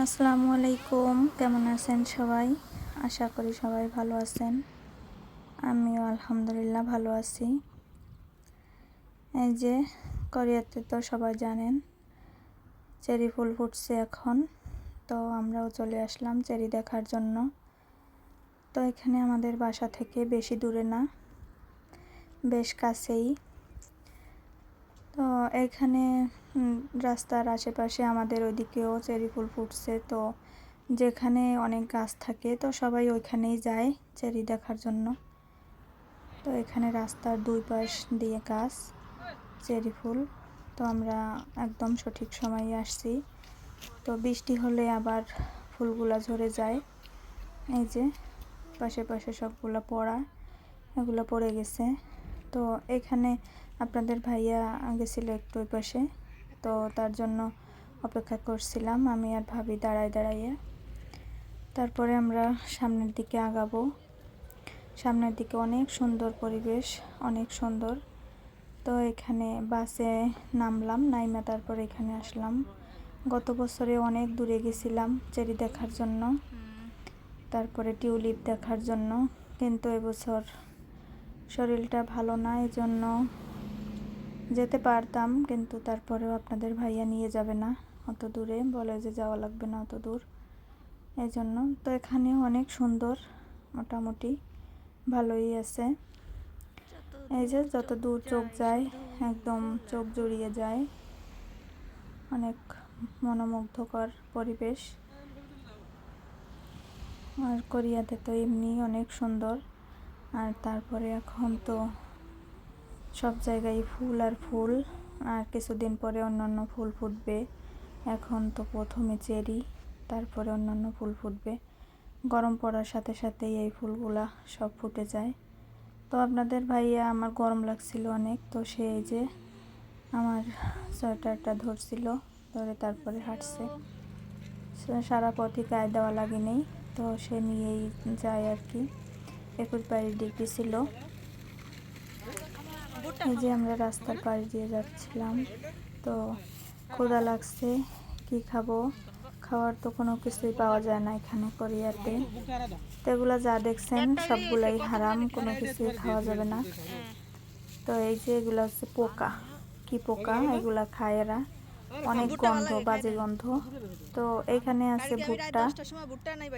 আসসালামু আলাইকুম। কেমন আছেন সবাই? আশা করি সবাই ভালো আছেন। আমিও আলহামদুলিল্লাহ ভালো আছি। এই যে, কোরিয়াতে তো সবাই জানেন, চেরি ফুল ফুটছে এখন। তো আমরাও চলে আসলাম চেরি দেখার জন্য। তো এখানে আমাদের বাসা থেকে বেশি দূরে না, বেশ কাছেই। তো এখানে রাস্তার আশেপাশে আমাদের ওইদিকেও চেরি ফুল ফুটছে। তো যেখানে অনেক গাছ থাকে, তো সবাই ওইখানেই যায় চেরি দেখার জন্য। তো এখানে রাস্তার দুই পাশ দিয়ে গাছ, চেরি ফুল। তো আমরা একদম সঠিক সময়ে আসছি। তো বৃষ্টি হলে আবার ফুলগুলা ঝরে যায়। এই যে, পাশে পাশে সবগুলো পড়া, এগুলো পড়ে গেছে। তো এখানে আপনাদের ভাইয়া গেছিল একটু ওই পাশে, তো তার জন্য অপেক্ষা করছিলাম। আমি আর ভাবি দাঁড়ায় দাঁড়াইয়ে। তারপরে আমরা সামনের দিকে আগাবো। সামনের দিকে অনেক সুন্দর পরিবেশ, অনেক সুন্দর। তো এখানে বাসে নামলাম, নাইমা তারপর এখানে আসলাম। গত বছরে অনেক দূরে গেছিলাম চেরি দেখার জন্য, তারপরে টিউলিপ দেখার জন্য। কিন্তু এবছর শরীরটা ভালো না এই জন্য যেতে পারতাম, কিন্তু তারপরেও আপনাদের ভাইয়া নিয়ে যাবে না। অত দূরে বলে যে যাওয়া লাগবে না অত দূর। এই জন্য তো এখানেও অনেক সুন্দর, মোটামুটি ভালোই আছে। এই যে যত দূর চোখ যায়, একদম চোখ জড়িয়ে যায়। অনেক মনোমুগ্ধকর পরিবেশ। আর কোরিয়াতে তো এমনি অনেক সুন্দর। আর তারপরে এখন তো সব জায়গায় ফুল আর ফুল, আর কিছুদিন পরে অন্যান্য ফুল ফুটবে। এখন তো প্রথমে চেরি, তারপরে অন্যান্য ফুল ফুটবে। গরম পড়ার সাথে সাথে এই ফুলগুলা সব ফুটে যায়। তো আপনাদের ভাইয়া, আমার গরম লাগছিল অনেক, তো সে এই যে আমার সোয়েটারটা ধরছিল, ধরে তারপরে হাঁটছে। সারা পথই গায়ে দেওয়া লাগেনি, তো সে নিয়েই যায় আর কি। একুশ বাইশ ডিগ্রি ছিল। এই যে আমরা রাস্তার পাশ দিয়ে যাচ্ছিলাম, তো ক্ষুদা লাগছে, কি খাব? খাওয়ার তো কোনো কিছুই পাওয়া যায় না এখানে কোরিয়াতে। তো এগুলো যা দেখছেন, সবগুলাই হারাম, কোনো কিছুই খাওয়া যাবে না। তো এই যে এগুলো হচ্ছে পোকা। কি পোকা? এগুলা খায় এরা। অনেক গন্ধ, বাজে গন্ধ। তো এখানে আছে ভুট্টা।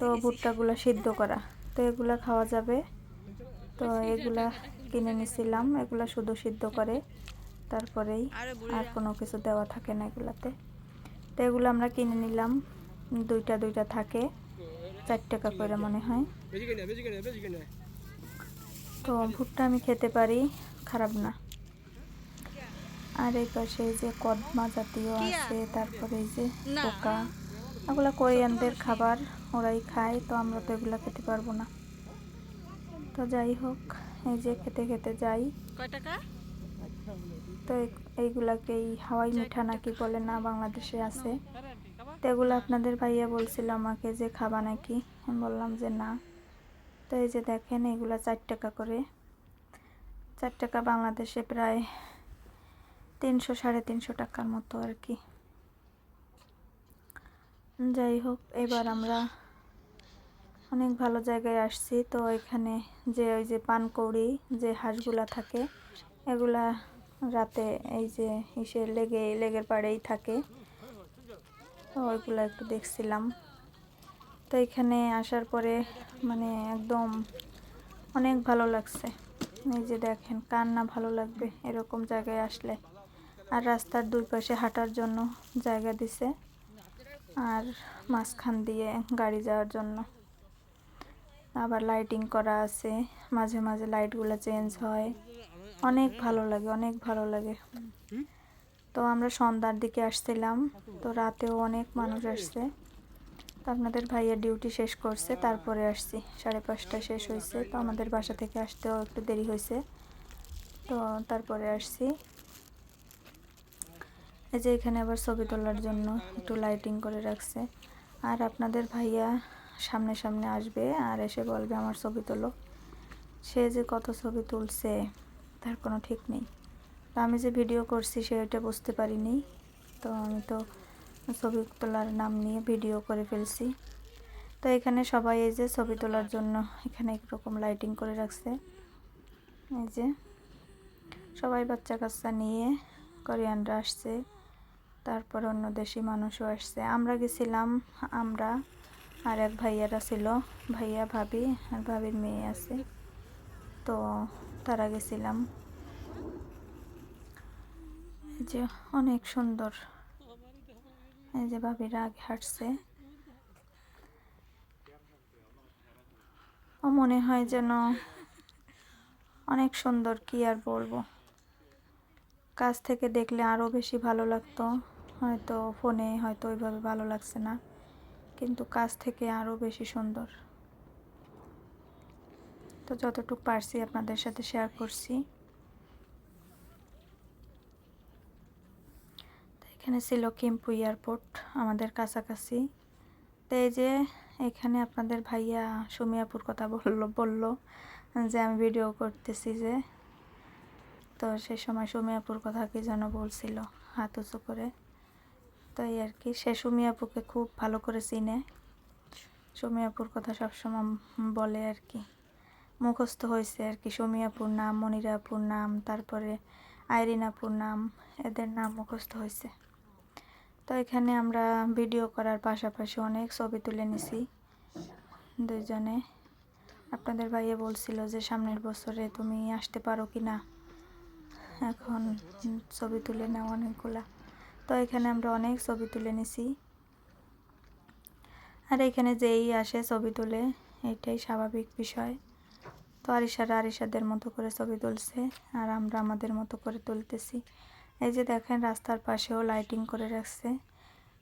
তো ভুট্টাগুলো সিদ্ধ করা। তো এগুলা খাওয়া যাবে। তো এগুলা কিনে নিছিলাম, এগুলো শুধু সিদ্ধ করে, তারপরেই আর কোনো কিছু দেওয়া থাকে না এগুলাতে। তো এগুলো আমরা কিনে নিলাম, দুইটা দুইটা থাকে, চার টাকা করে মনে হয়। তো ভুট্টা আমি খেতে পারি, খারাপ না। আর এই পাশে যে কদমা জাতীয় আছে, তারপরে এই যে পোকা, এগুলো কোরিয়ানদের খাবার, ওরাই খায়, তো আমরা তো এগুলো খেতে পারব না। তো যাই হোক। এই যে খেতে খেতে যাই। তো এইগুলাকে এই হাওয়াই মিঠা নাকি বলে না বাংলাদেশে আছে। তো এগুলো আপনাদের ভাইয়া বলছিল আমাকে যে খাবা নাকি। আমি বললাম যে না। তো এই যে দেখেন এগুলা চার টাকা করে। চার টাকা বাংলাদেশে প্রায় তিনশো সাড়ে তিনশো টাকার মতো আর কি। যাই হোক এবার আমরা অনেক ভালো জায়গায় আসছি। তো এখানে যে ওই যে পানকৌড়ি যে হাঁসগুলা থাকে, এগুলা রাতে এই যে ইসে লেগে, লেগের পাড়েই থাকে। তো ওইগুলো একটু দেখছিলাম। তো এখানে আসার পরে মানে একদম অনেক ভালো লাগছে। এই যে দেখেন, কার না ভালো লাগবে এরকম জায়গায় আসলে। আর রাস্তার দুই পাশে হাঁটার জন্য জায়গা দিছে। আর মাঝখান দিয়ে গাড়ি যাওয়ার জন্য। আবার লাইটিং করা আছে, মাঝে মাঝে লাইটগুলো চেঞ্জ হয়। অনেক ভালো লাগে, অনেক ভালো লাগে। তো আমরা সন্ধ্যার দিকে আসছিলাম, তো রাতেও অনেক মানুষ আসছে। তো আপনাদের ভাইয়ের ডিউটি শেষ করছে, তারপরে আসছি। সাড়ে পাঁচটা শেষ হয়েছে, তো আমাদের বাসা থেকে আসতেও একটু দেরি হয়েছে। তো তারপরে আসছি। এই যে এখানে আবার ছবি তোলার জন্য একটু লাইটিং করে রাখছে। আর আপনাদের ভাইয়া সামনে সামনে আসবে আর এসে বলবে আমার ছবি তোলো। সে যে কত ছবি তুলছে, তার কোনো ঠিক নেই। তো আমি যে ভিডিও করছি, সে ওইটা বুঝতে পারিনি। তো আমি তো ছবি তোলার নাম নিয়ে ভিডিও করে ফেলছি। তো এখানে সবাই এই যে ছবি তোলার জন্য এখানে একরকম লাইটিং করে রাখছে। এই যে সবাই বাচ্চা কাচ্চা নিয়ে কোরিয়ানরা আসছে। তারপর অন্য দেশি মানুষও আসছে। আমরা গেছিলাম, আমরা আর এক ভাইয়ারা ছিল ভাইয়া ভাবি আর ভাবির মেয়ে আছে। তো তারা গেছিলাম। যে অনেক সুন্দর। এই যে ভাবিরা আগে হাঁটছে ও মনে হয় যেন অনেক সুন্দর, কি আর বলব? কাছ থেকে দেখলে আরও বেশি ভালো লাগতো। হয়তো ফোনে হয়তো ওইভাবে ভালো লাগছে না। কিন্তু কাজ থেকে আরও বেশি সুন্দর। তো যতটুকু পারছি আপনাদের সাথে শেয়ার করছি। এখানে ছিল কিম্পু এয়ারপোর্ট আমাদের কাছাকাছি। তো এই যে এখানে আপনাদের ভাইয়া সুমিয়াপুর কথা বলল, বলল যে আমি ভিডিও করতেছি যে। তো সে সময় সুমিয়াপুর কথা কি যেন বলছিল, হাত উঁচু করে। তো এই আর কি। সে সুমিয়াপুকে খুব ভালো করে চিনে। সুমিয়াপুর কথা সবসময় বলে আর কি। মুখস্থ হয়েছে আর কি। সুমিয়াপুর নাম মনিরাপুর নাম, তারপরে আইরিনাপুর নাম, এদের নাম মুখস্থ হয়েছে। তো এখানে আমরা ভিডিও করার পাশাপাশি অনেক ছবি তুলে নিছি দুইজনে। আপনাদের ভাইয়ে বলছিল যে, সামনের বছরে তুমি আসতে পারো কি না এখন ছবি তুলে নাও অনেকগুলা। তো এখানে আমরা অনেক ছবি তুলে নিছি। আর এখানে যেই আসে ছবি তুলে, এটাই স্বাভাবিক বিষয়। তো আরিসারা আরিসাদের মতো করে ছবি তুলছে আর আমরা আমাদের মতো করে তুলতেছি। এই যে দেখেন, রাস্তার পাশেও লাইটিং করে রাখছে।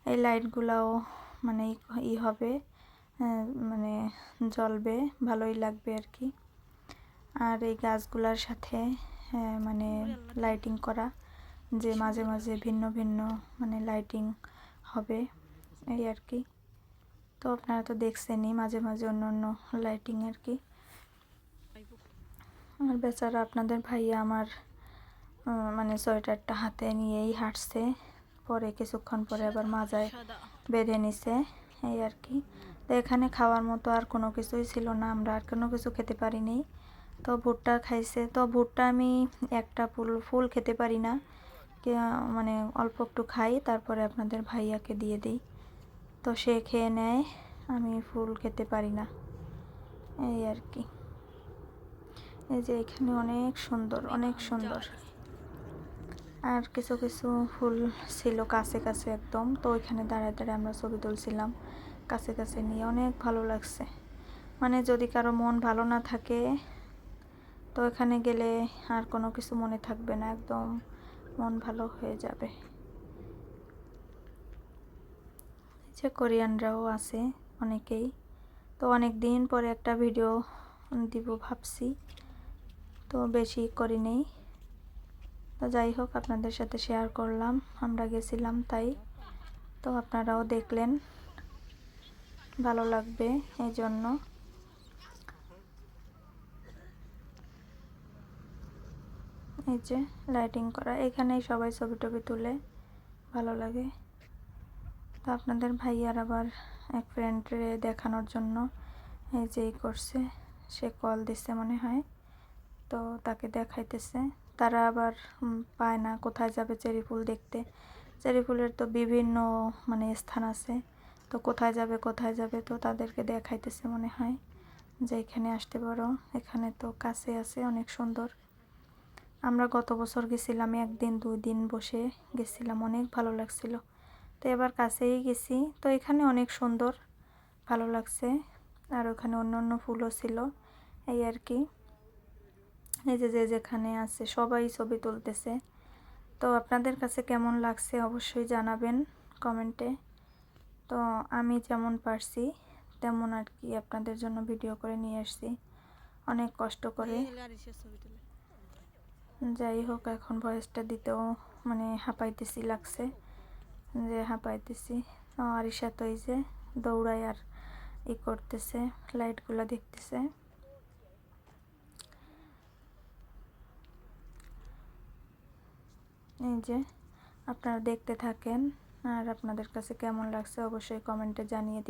এই লাইটগুলাও মানে ই হবে মানে জ্বলবে, ভালোই লাগবে আর কি। আর এই গাছগুলার সাথে মানে লাইটিং করা। যে মাঝে মাঝে ভিন্ন ভিন্ন মানে লাইটিং হবে এই আর কি। তো আপনারা তো দেখছেনই মাঝে মাঝে অন্য অন্য লাইটিং আর কি। আর বেচারা আপনাদের ভাইয়া আমার মানে সোয়েটারটা হাতে নিয়েই হাঁটছে, পরে কিছুক্ষণ পরে আবার মাজায় বেঁধে নিছে, এই আর কি। তো এখানে খাওয়ার মতো আর কোনো কিছুই ছিল না, আমরা আর কোনো কিছু খেতে পারিনি। তো ভুট্টা খাইছে, তো ভুট্টা আমি একটা ফুল ফুল খেতে পারি না। মানে অল্প একটু খাই তারপরে আপনাদের ভাইয়াকে দিয়ে দিই। তো সে খেয়ে নেয় আমি ফুল খেতে পারি না। এই আর কি। এই যে এখানে অনেক সুন্দর অনেক সুন্দর। আর কিছু কিছু ফুল ছিল কাছে কাছে একদম তো ওইখানে দাঁড়ায় দাঁড়ায় আমরা ছবি তুলছিলাম। কাছে কাছে নিয়ে অনেক ভালো লাগছে। মানে যদি কারও মন ভালো না থাকে তো এখানে গেলে আর কোনো কিছু মনে থাকবে না একদম। মন ভালো হয়ে যাবে। যে কোরিয়ানরাও আছে অনেকেই। তো অনেক দিন পরে একটা ভিডিও দিব ভাবছি। তো বেশি করি নেই। তো যাই হোক, আপনাদের সাথে শেয়ার করলাম, আমরা গেছিলাম তাই। তো আপনারাও দেখলেন, ভালো লাগবে এই জন্য। এই যে লাইটিং করা। এখানেই সবাই ছবি টবি তুলে। ভালো লাগে। তো আপনাদের ভাইয়ার আবার এক ফ্রেন্ডে দেখানোর জন্য এই যে করছে। সে কল দিছে মনে হয়। তো তাকে দেখাইতেছে। তারা আবার পায় না কোথায় যাবে চেরি ফুল দেখতে। চেরি ফুলের তো বিভিন্ন মানে স্থান আছে। তো কোথায় যাবে কোথায় যাবে তো তাদেরকে দেখাইতেছে মনে হয়। যে এখানে আসতে পারো। এখানে তো কাছে আছে, অনেক সুন্দর। আমরা গত বছর গেছিলাম, একদিন দুই দিন বসে গেছিলাম, অনেক ভালো লাগছিল। তো এবার কাছেই গেছি। তো এখানে অনেক সুন্দর, ভালো লাগছে। আর ওখানে অন্য অন্য ফুলও ছিল, এই আর কি। এই যে যে যেখানে আছে, সবাই ছবি তুলতেছে। তো আপনাদের কাছে কেমন লাগছে অবশ্যই জানাবেন কমেন্টে। তো আমি যেমন পারছি, তেমন আর কি আপনাদের জন্য ভিডিও করে নিয়ে আসছি। অনেক কষ্ট করে। যাই হোক, এখন ভয়েসটা দিতেও মানে হাঁপাইতেছি, লাগছে যে হাঁপাইতেছি। আরিসা তো এই যে দৌড়ায় আর ই করতেছে, লাইটগুলো দেখতেছে। এই যে আপনারা দেখতে থাকেন আর আপনাদের কাছে কেমন লাগছে অবশ্যই কমেন্টে জানিয়ে